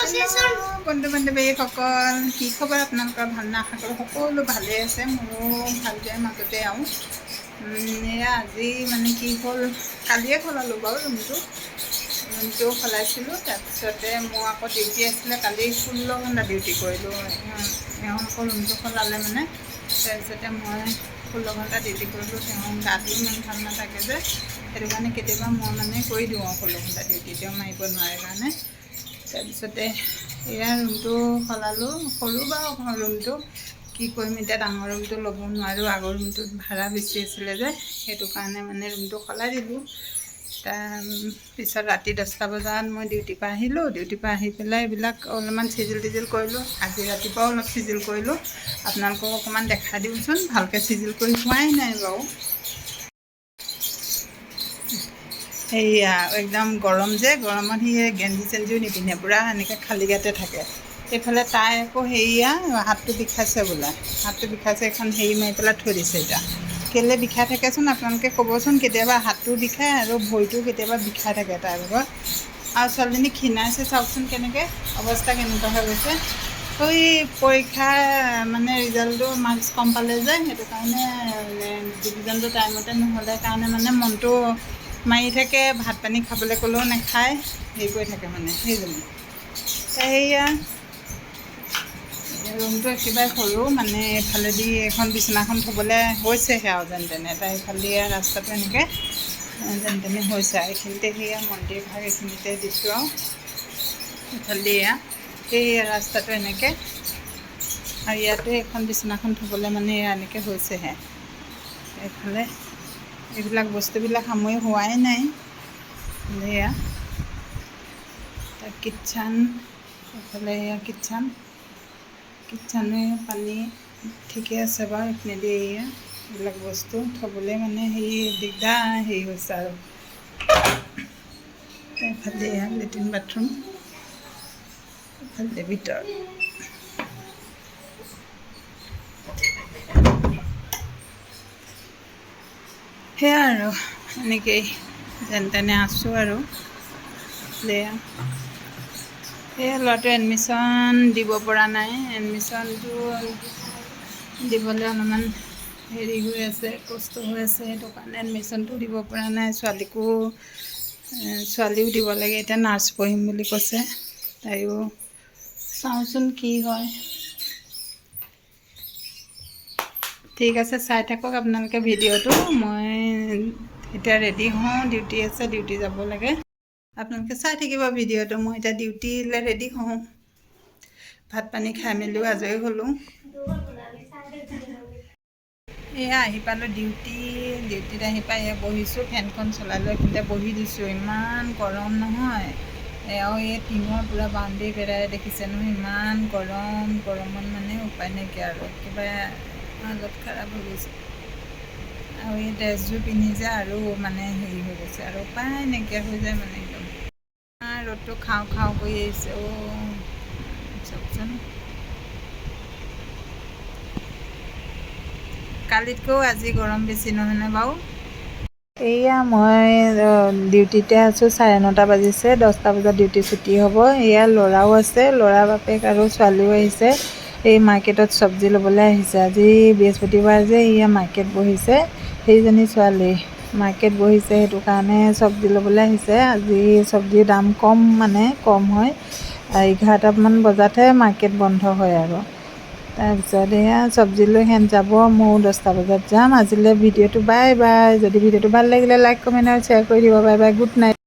বন্ধু বান্ধৱীসকল, কি খবৰ আপোনালোকৰ? ভালো আশা কৰোঁ সকলো ভালেই আছে। মোৰো ভালো বেয়া মাজতে আৰু এয়া আজি মানে কি হ'ল, কালিয়ে সলালোঁ বাৰু ৰুমটো। ৰুমটো সলাইছিলোঁ, তাৰপিছতে মোৰ আকৌ ডিউটি আছিলে, কালি ষোল্ল ঘণ্টা ডিউটি কৰিলোঁ। এওঁ আকৌ ৰুমটো সলালে মানে। তাৰপিছতে মই ষোল্ল ঘণ্টা ডিউটি কৰিলোঁ। তেওঁ গাটো ইমান ভালো নাথাকে যে। সেইটো কাৰণে কেতিয়াবা মই মানে কৰি দিওঁ আৰু ষোল্ল ঘণ্টা ডিউটি। তেওঁ মাৰিব নোৱাৰে কাৰণে। তাৰপিছতে এয়া ৰুমটো সলালোঁ, সৰু বাৰু ৰুমটো। কি কৰিম, এতিয়া ডাঙৰ ৰুমটো ল'ব নোৱাৰোঁ, আগৰ ৰুমটোত ভাড়া বেছি আছিলে যে, সেইটো কাৰণে মানে ৰুমটো সলাই দিলোঁ। তাৰ পিছত ৰাতি দহটা বজাত মই ডিউটিৰ পৰা আহিলোঁ, ডিউটিৰ পৰা আহি পেলাই এইবিলাক অলপমান চিজিল টিজিল কৰিলোঁ, আজি ৰাতিপুৱাও অলপ চিজিল কৰিলোঁ। আপোনালোকক অকণমান দেখাই দিওঁচোন, ভালকৈ চিজিল কৰি হোৱাই নাই বাৰু। সেয়া একদম গৰম যে, গৰমত সি গেঞ্জি চেঞ্জিও নিপিন্ধে, পূৰা এনেকৈ খালী গাতে থাকে। এইফালে তাই আকৌ হেৰিয়া হাতটো বিষাইছে বোলে। হাতটো বিষাইছে, এখন হেৰি মাৰি পেলাই থৈ দিছে এতিয়া। কেলৈ বিষাই থাকেচোন আপোনালোকে ক'বচোন, কেতিয়াবা হাতটো বিষায় আৰু ভৰিটো কেতিয়াবা বিষাই থাকে তাইৰ লগত। আৰু ছোৱালীজনী ক্ষীণাইছে চাওকচোন কেনেকৈ, অৱস্থা কেনেকুৱা হৈ গৈছে। ঐ পৰীক্ষা মানে ৰিজাল্টটো মাৰ্কছ কম পালে যে, সেইটো কাৰণে ডিভিজনটো টাইমতে নহ'লে কাৰণে মানে মনটো মাৰি থাকে ভাত পানী খাবলৈ ক'লেও নাখায় হেৰি কৰি থাকে মানে সেইজনী। সেয়া ৰুমটো একেবাৰে সৰু মানে এইফালেদি এখন বিচনাখন থ'বলৈ হৈছেহে আৰু যেন তেনে তাৰ এইফালেদি ৰাস্তাটো এনেকৈ যেন তেনে হৈছে আৰু এইখিনিতে সেয়া মন্দিৰ ভাগ এইখিনিতে দিছোঁ আৰু। এইফালেদি এয়া সেই ৰাস্তাটো এনেকৈ আৰু ইয়াতো এখন বিচনাখন থ'বলৈ মানে এয়া এনেকৈ হৈছেহে এইফালে। এইবিলাক বস্তুবিলাক সামৰি হোৱাই নাই। এয়া কিটচান এইফালে এয়া কিটচান কিটচানে পানী ঠিকে আছে বাৰু এইপিনেদি এয়া। এইবিলাক বস্তু থ'বলৈ মানে হেৰি দিগদাৰ হেৰি হৈছে আৰু। এইফালে এয়া লেট্ৰিন বাথৰুম। এইফালে ভিতৰত সেয়া আৰু এনেকেই যেন তেনে আছোঁ আৰু। এয়া সেয়া ল'ৰাটোৱে এডমিশ্যন দিব পৰা নাই এডমিশ্যনটো দিবলৈ অলপমান হেৰি হৈ আছে কষ্ট হৈ আছে সেইটো কাৰণে এডমিশ্যনটো দিব পৰা নাই ছোৱালীকো ছোৱালীও দিব লাগে এতিয়া নাৰ্ছ পঢ়িম বুলি কৈছে তাইও চাওঁচোন কি হয়। ঠিক আছে চাই থাকক আপোনালোকে ভিডিঅ'টো। মই এতিয়া ৰেডি হওঁ ডিউটি আছে ডিউটি যাব লাগে। আপোনালোকে চাই থাকিব ভিডিঅ'টো মই এতিয়া ডিউটিলৈ ৰেডি হওঁ। ভাত পানী খাই মেলিও আজৰি হ'লোঁ। এয়া আহি পালোঁ ডিউটি ডিউটিত আহি পাই এয়া বহিছোঁ ফেনখন চলাই লৈ এইখিনিতে বহি দিছোঁ। ইমান গৰম নহয়। এয়াও এই টিঙৰ পূৰা বাউণ্ডেৰী বেৰাই দেখিছে নহয় ইমান গৰম গৰমত মানে উপায় নাইকিয়া আৰু। একেবাৰে হালত খাৰাপ হৈ গৈছে। আৰু এই ড্ৰেছযোৰ পিন্ধি যে আৰু মানে হেৰি হৈ গৈছে আৰু উপায় নাইকিয়া হৈ যায় মানে একদম। ৰ'দটো খাওঁ খাওঁ কৰি আহিছে অ' চাওকচোন। কালিতকৈও আজি গৰম বেছি নহয়নে বাৰু? এয়া মই ডিউটিতে আছোঁ চাৰে নটা বাজিছে দহটা বজাত ডিউটি ছুটি হ'ব। এয়া ল'ৰাও আছে ল'ৰা বাপেক আৰু ছোৱালীও আহিছে। এই মাৰ্কেটত চব্জি ল'বলৈ আহিছে। আজি বৃহস্পতিবাৰ যে এয়া মাৰ্কেট বহিছে সেইজনী ছোৱালী। মাৰ্কেট বহিছে সেইটো কাৰণে চব্জি ল'বলৈ আহিছে। আজি চব্জিৰ দাম কম মানে কম হয়। এঘাৰটামান বজাতহে মাৰ্কেট বন্ধ হয় আৰু। তাৰপিছত এয়া চব্জি লৈ সেন যাব ময়ো দহটা বজাত যাম। আজিলৈ ভিডিঅ'টো বাই বাই। যদি ভিডিঅ'টো ভাল লাগিলে লাইক কমেণ্ট আৰু শ্বেয়াৰ কৰি দিব। Bye bye. Good night